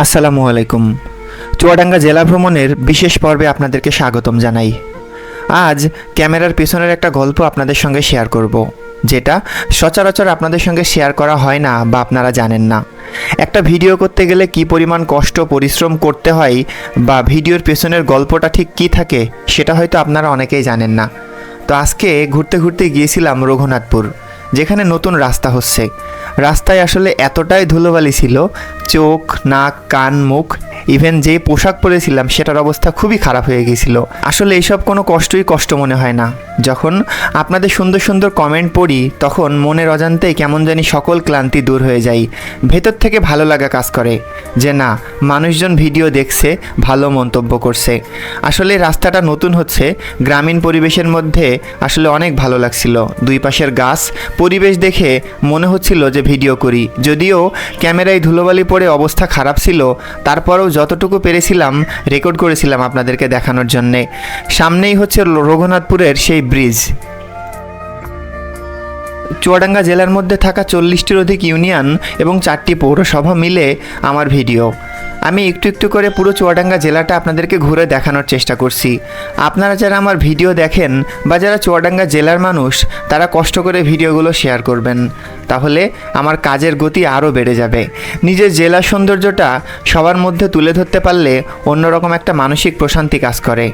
আসসালামু আলাইকুম। চুয়াডাঙ্গা জেলা ভ্রমণের বিশেষ পর্বে আপনাদেরকে স্বাগতম জানাই। আজ ক্যামেরার পেছনের একটা গল্প আপনাদের সঙ্গে শেয়ার করব, যেটা সচরাচর আপনাদের সঙ্গে শেয়ার করা হয় না বা আপনারা জানেন না। একটা ভিডিও করতে গেলে কি পরিমাণ কষ্ট, পরিশ্রম করতে হয় বা ভিডিওর পেছনের গল্পটা ঠিক কি থাকে, সেটা হয়তো আপনারা অনেকেই জানেন না। তো আজকে ঘুরতে ঘুরতে গিয়েছিলাম রঘুনাথপুর। যেখানে নতুন রাস্তা হচ্ছে। রাস্তায় আসলে এতটাই ধুলোবালি ছিল, চোখ, নাক, কান, মুখ ইভেন যে পোশাক পরেছিলাম সেটার অবস্থা খুবই খারাপ হয়ে গিয়েছিল। আসলে এইসব কোনো কষ্টই কষ্ট মনে হয় না। যখন আপনাদের সুন্দর সুন্দর কমেন্ট পড়ি, তখন মনের অজান্তেই কেমন জানি সকল ক্লান্তি দূর হয়ে যায়। ভেতর থেকে ভালো লাগা কাজ করে। যে না, মানুষজন ভিডিও দেখছে, ভালো মন্তব্য করছে। আসলে রাস্তাটা নতুন হচ্ছে, গ্রামীণ পরিবেশের মধ্যে আসলে অনেক ভালো লাগছিল। দুই পাশের গাছ, পরিবেশ দেখে মনে হচ্ছিল যে ভিডিও করি। যদিও ক্যামেরায় ধুলোবালি পড়ে অবস্থা খারাপ ছিল, তারপরেও যতটুকু পেরেছিলাম, রেকর্ড করেছিলাম আপনাদেরকে দেখানোর জন্যে। সামনেই হচ্ছে রঘুনাথপুরের সেই ব্রিজ। চুয়াডাঙ্গা জেলার মধ্যে থাকা চল্লিশটির অধিক ইউনিয়ন এবং চারটি পৌরসভা মিলে আমার ভিডিও। আমি একটু একটু করে পুরো চুয়াডাঙ্গা জেলাটা আপনাদেরকে ঘুরে দেখানোর চেষ্টা করছি। আপনারা যারা আমার ভিডিও দেখেন বা যারা চুয়াডাঙ্গা জেলার মানুষ, তারা কষ্ট করে ভিডিওগুলো শেয়ার করবেন। তাহলে আমার কাজের গতি আরও বেড়ে যাবে। নিজের জেলার সৌন্দর্যটা সবার মধ্যে তুলে ধরতে পারলে অন্যরকম একটা মানসিক প্রশান্তি কাজ করে।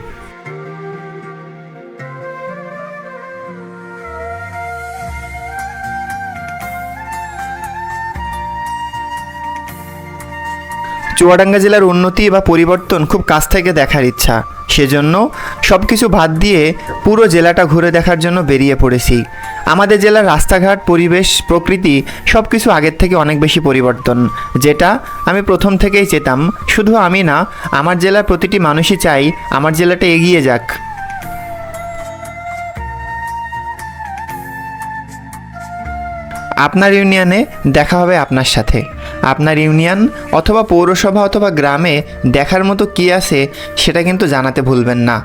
চুয়াডাঙ্গা জেলার উন্নতি বা পরিবর্তন খুব কাছ থেকে দেখার ইচ্ছা। সেজন্য সব কিছু বাদ দিয়ে পুরো জেলাটা ঘুরে দেখার জন্য বেরিয়ে পড়েছি। আমাদের জেলার রাস্তাঘাট, পরিবেশ, প্রকৃতি সব কিছু আগের থেকে অনেক বেশি পরিবর্তন। যেটা আমি প্রথম থেকেই চেতাম। শুধু আমি না, আমার জেলার প্রতিটি মানুষই চাই আমার জেলাটা এগিয়ে যাক। আপনার ইউনিয়নে দেখা হবে আপনার সাথে। আপনার ইউনিয়ন অথবা পৌরসভা অথবা গ্রামে দেখার মতো কী আছে, সেটা কিন্তু জানাতে ভুলবেন না।